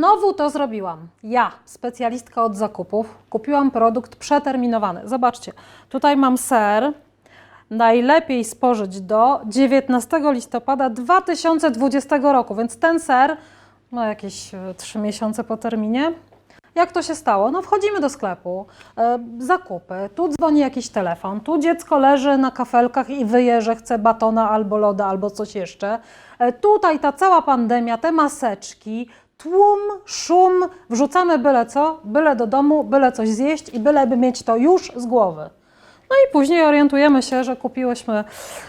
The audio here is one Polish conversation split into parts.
Znowu to zrobiłam. Ja, specjalistka od zakupów, kupiłam produkt przeterminowany. Zobaczcie, tutaj mam ser. Najlepiej spożyć do 19 listopada 2020 roku, więc ten ser ma jakieś 3 miesiące po terminie. Jak to się stało? No wchodzimy do sklepu, e, zakupy, tu dzwoni jakiś telefon, tu dziecko leży na kafelkach i wyje, że chce batona albo loda, albo coś jeszcze. E, tutaj ta cała pandemia, te maseczki, tłum, szum, wrzucamy byle co, byle do domu, byle coś zjeść i byleby mieć to już z głowy. No i później orientujemy się, że kupiłyśmy,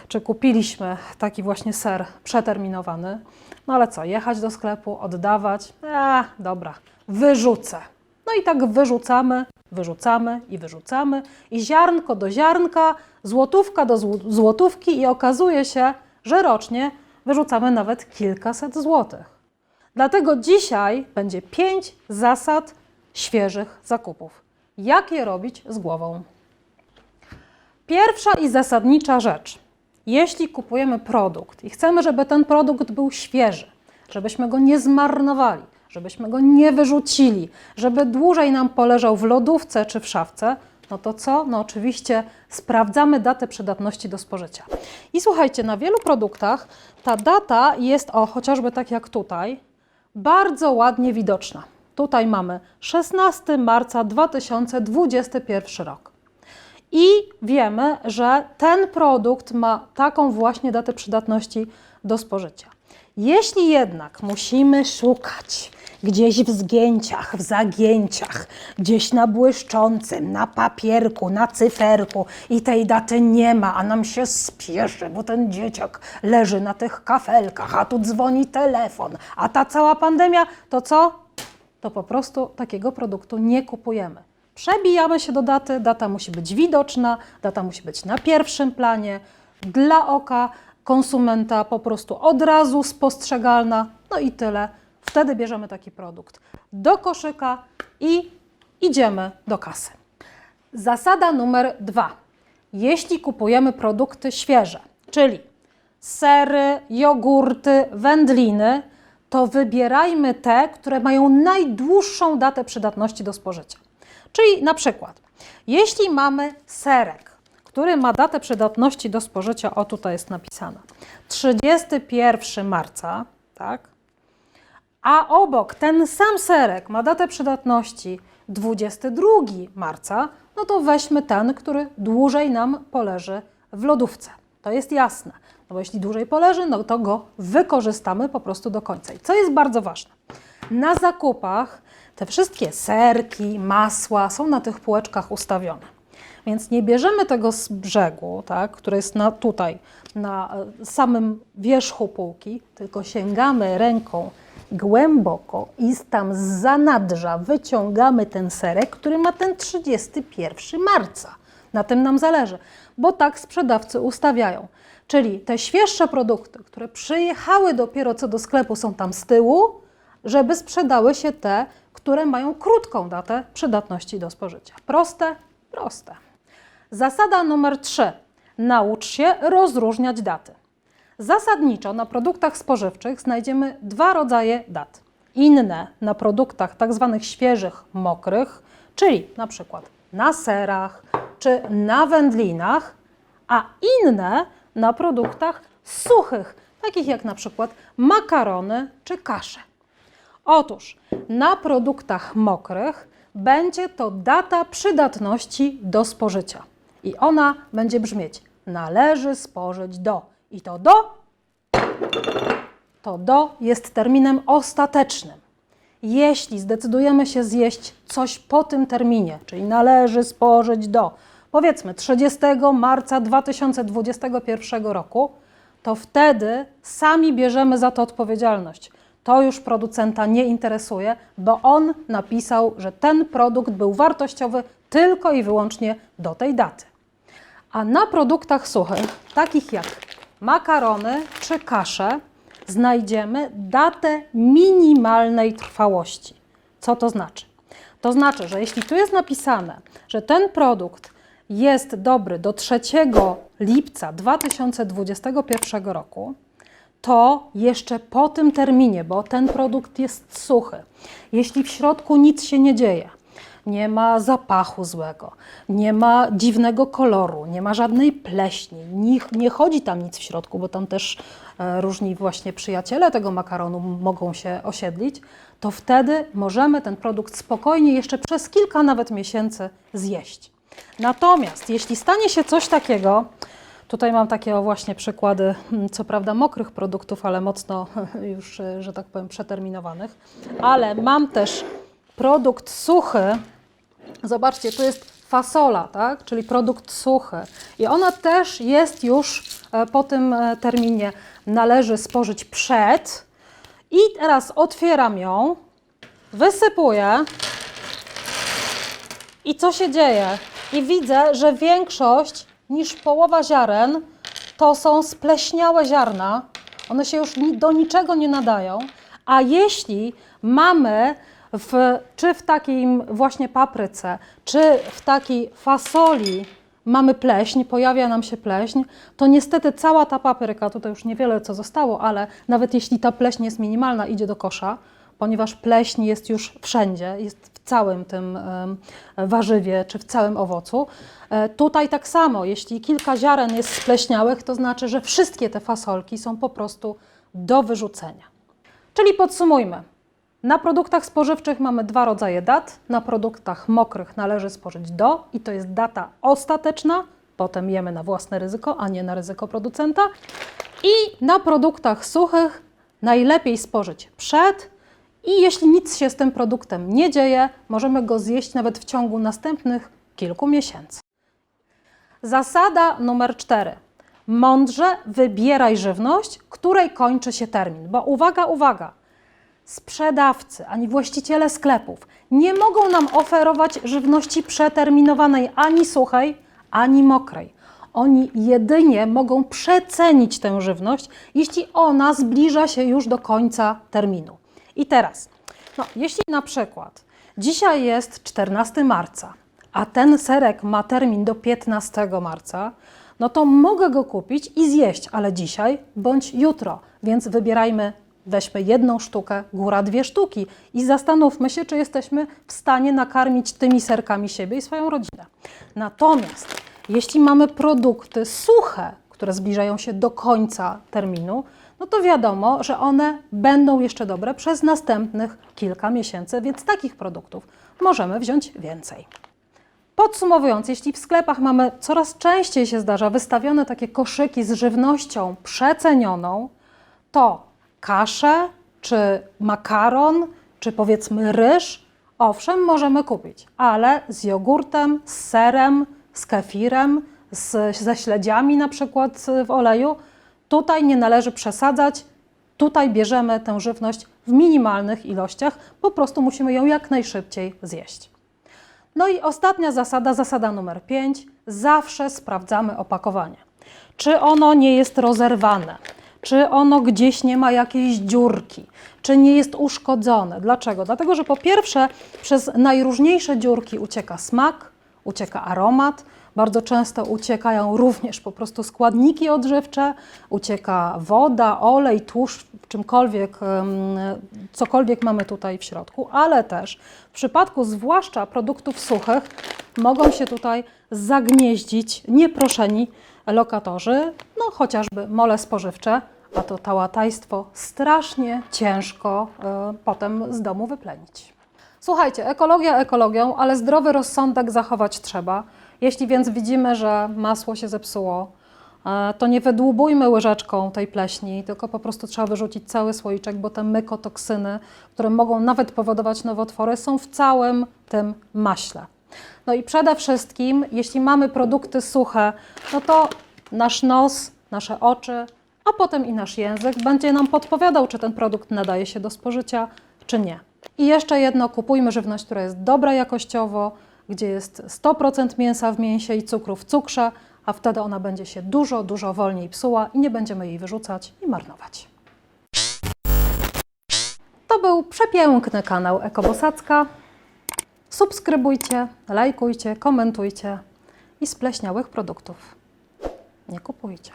czy kupiliśmy taki właśnie ser przeterminowany. No ale co, jechać do sklepu, oddawać? A, dobra, wyrzucę. No i tak wyrzucamy, wyrzucamy i wyrzucamy. I ziarnko do ziarnka, złotówka do zł- złotówki i okazuje się, że rocznie wyrzucamy nawet kilkaset złotych. Dlatego dzisiaj będzie pięć zasad świeżych zakupów. Jak je robić z głową? Pierwsza i zasadnicza rzecz. Jeśli kupujemy produkt i chcemy, żeby ten produkt był świeży, żebyśmy go nie zmarnowali, żebyśmy go nie wyrzucili, żeby dłużej nam poleżał w lodówce czy w szafce, no to co? No oczywiście sprawdzamy datę przydatności do spożycia. I słuchajcie, na wielu produktach ta data jest, o chociażby tak jak tutaj, bardzo ładnie widoczna. Tutaj mamy 16 marca 2021 rok. I wiemy, że ten produkt ma taką właśnie datę przydatności do spożycia. Jeśli jednak musimy szukać gdzieś w zgięciach, w zagięciach, gdzieś na błyszczącym, na papierku, na cyferku i tej daty nie ma, a nam się spieszy, bo ten dzieciak leży na tych kafelkach, a tu dzwoni telefon, a ta cała pandemia, to co? to po prostu takiego produktu nie kupujemy. Przebijamy się do daty, data musi być widoczna, data musi być na pierwszym planie, dla oka konsumenta po prostu od razu spostrzegalna, no i tyle. Wtedy bierzemy taki produkt do koszyka i idziemy do kasy. Zasada numer dwa. Jeśli kupujemy produkty świeże, czyli sery, jogurty, wędliny, to wybierajmy te, które mają najdłuższą datę przydatności do spożycia. Czyli na przykład, jeśli mamy serek, który ma datę przydatności do spożycia, o tutaj jest napisana, 31 marca, tak? A obok ten sam serek ma datę przydatności 22 marca, no to weźmy ten, który dłużej nam poleży w lodówce. To jest jasne. No bo jeśli dłużej poleży, no to go wykorzystamy po prostu do końca. I co jest bardzo ważne? Na zakupach te wszystkie serki, masła są na tych półeczkach ustawione. Więc nie bierzemy tego z brzegu, tak, który jest na, tutaj, na e, samym wierzchu półki, tylko sięgamy ręką głęboko i tam z zanadrza wyciągamy ten serek, który ma ten 31 marca. Na tym nam zależy, bo tak sprzedawcy ustawiają. Czyli te świeższe produkty, które przyjechały dopiero co do sklepu, są tam z tyłu, żeby sprzedały się te, które mają krótką datę przydatności do spożycia. Proste? Proste. Zasada numer 3. Naucz się rozróżniać daty. Zasadniczo na produktach spożywczych znajdziemy dwa rodzaje dat. Inne na produktach tak zwanych świeżych, mokrych, czyli na przykład na serach czy na wędlinach, a inne na produktach suchych, takich jak na przykład makarony czy kasze. Otóż na produktach mokrych będzie to data przydatności do spożycia. I ona będzie brzmieć: należy spożyć do. I to do, to do jest terminem ostatecznym. Jeśli zdecydujemy się zjeść coś po tym terminie, czyli należy spożyć do, powiedzmy 30 marca 2021 roku, to wtedy sami bierzemy za to odpowiedzialność. To już producenta nie interesuje, bo on napisał, że ten produkt był wartościowy tylko i wyłącznie do tej daty. A na produktach suchych, takich jak makarony czy kasze, znajdziemy datę minimalnej trwałości. Co to znaczy? To znaczy, że jeśli tu jest napisane, że ten produkt jest dobry do 3 lipca 2021 roku, to jeszcze po tym terminie, bo ten produkt jest suchy. Jeśli w środku nic się nie dzieje, nie ma zapachu złego, nie ma dziwnego koloru, nie ma żadnej pleśni, nie, nie chodzi tam nic w środku, bo tam też e, różni właśnie przyjaciele tego makaronu mogą się osiedlić, to wtedy możemy ten produkt spokojnie jeszcze przez kilka nawet miesięcy zjeść. Natomiast jeśli stanie się coś takiego, Tutaj mam takie właśnie przykłady, mm, co prawda mokrych produktów, ale mocno już, e, że tak powiem, przeterminowanych. Ale mam też produkt suchy. Zobaczcie, tu jest fasola, tak? czyli produkt suchy. I ona też jest już e, po tym e, terminie, należy spożyć przed. I teraz otwieram ją, wysypuję. I co się dzieje? I widzę, że większość niż połowa ziaren to są spleśniałe ziarna. One się już do niczego nie nadają. A jeśli mamy w, czy w takim właśnie papryce, czy w takiej fasoli mamy pleśń, pojawia nam się pleśń, to niestety cała ta papryka, tutaj już niewiele co zostało, ale nawet jeśli ta pleśń jest minimalna, idzie do kosza, ponieważ pleśń jest już wszędzie, jest w całym tym warzywie czy w całym owocu. E, Tutaj tak samo, jeśli kilka ziaren jest spleśniałych, to znaczy, że wszystkie te fasolki są po prostu do wyrzucenia. Czyli podsumujmy. Na produktach spożywczych mamy dwa rodzaje dat. Na produktach mokrych należy spożyć do i to jest data ostateczna, potem jemy na własne ryzyko, a nie na ryzyko producenta. I na produktach suchych najlepiej spożyć przed i jeśli nic się z tym produktem nie dzieje, możemy go zjeść nawet w ciągu następnych kilku miesięcy. Zasada numer cztery. Mądrze wybieraj żywność, której kończy się termin. Bo uwaga, uwaga, sprzedawcy ani właściciele sklepów nie mogą nam oferować żywności przeterminowanej ani suchej, ani mokrej. Oni jedynie mogą przecenić tę żywność, jeśli ona zbliża się już do końca terminu. I teraz, no, jeśli na przykład dzisiaj jest 14 marca, a ten serek ma termin do 15 marca, no to mogę go kupić i zjeść, ale dzisiaj bądź jutro. Więc wybierajmy, weźmy jedną sztukę, góra dwie sztuki i zastanówmy się, czy jesteśmy w stanie nakarmić tymi serkami siebie i swoją rodzinę. Natomiast jeśli mamy produkty suche, które zbliżają się do końca terminu, no to wiadomo, że one będą jeszcze dobre przez następnych kilka miesięcy, więc takich produktów możemy wziąć więcej. Podsumowując, jeśli w sklepach mamy coraz częściej się zdarza wystawione takie koszyki z żywnością przecenioną, to kaszę, czy makaron, czy powiedzmy ryż, owszem, możemy kupić, ale z jogurtem, z serem, z kefirem, z, ze śledziami na przykład w oleju, tutaj nie należy przesadzać. Tutaj bierzemy tę żywność w minimalnych ilościach, po prostu musimy ją jak najszybciej zjeść. No i ostatnia zasada, zasada numer 5. Zawsze sprawdzamy opakowanie. Czy ono nie jest rozerwane? Czy ono gdzieś nie ma jakiejś dziurki? Czy nie jest uszkodzone? Dlaczego? Dlatego, że po pierwsze przez najróżniejsze dziurki ucieka smak, ucieka aromat, bardzo często uciekają również po prostu składniki odżywcze, ucieka woda, olej, tłuszcz, czymkolwiek, cokolwiek mamy tutaj w środku, ale też w przypadku zwłaszcza produktów suchych mogą się tutaj zagnieździć nieproszeni lokatorzy, no chociażby mole spożywcze, a to tałatajstwo strasznie ciężko e, potem z domu wyplenić. Słuchajcie, ekologia ekologią, ale zdrowy rozsądek zachować trzeba. Jeśli więc widzimy, że masło się zepsuło, e, to nie wydłubujmy łyżeczką tej pleśni, tylko po prostu trzeba wyrzucić cały słoiczek, bo te mykotoksyny, które mogą nawet powodować nowotwory, są w całym tym maśle. No i przede wszystkim, jeśli mamy produkty suche, no to nasz nos, nasze oczy, a potem i nasz język będzie nam podpowiadał, czy ten produkt nadaje się do spożycia, czy nie. I jeszcze jedno, kupujmy żywność, która jest dobra jakościowo, gdzie jest 100% mięsa w mięsie i cukru w cukrze, a wtedy ona będzie się dużo, dużo wolniej psuła i nie będziemy jej wyrzucać i marnować. To był przepiękny kanał Ekobosacka. Subskrybujcie, lajkujcie, komentujcie i spleśniałych produktów nie kupujcie.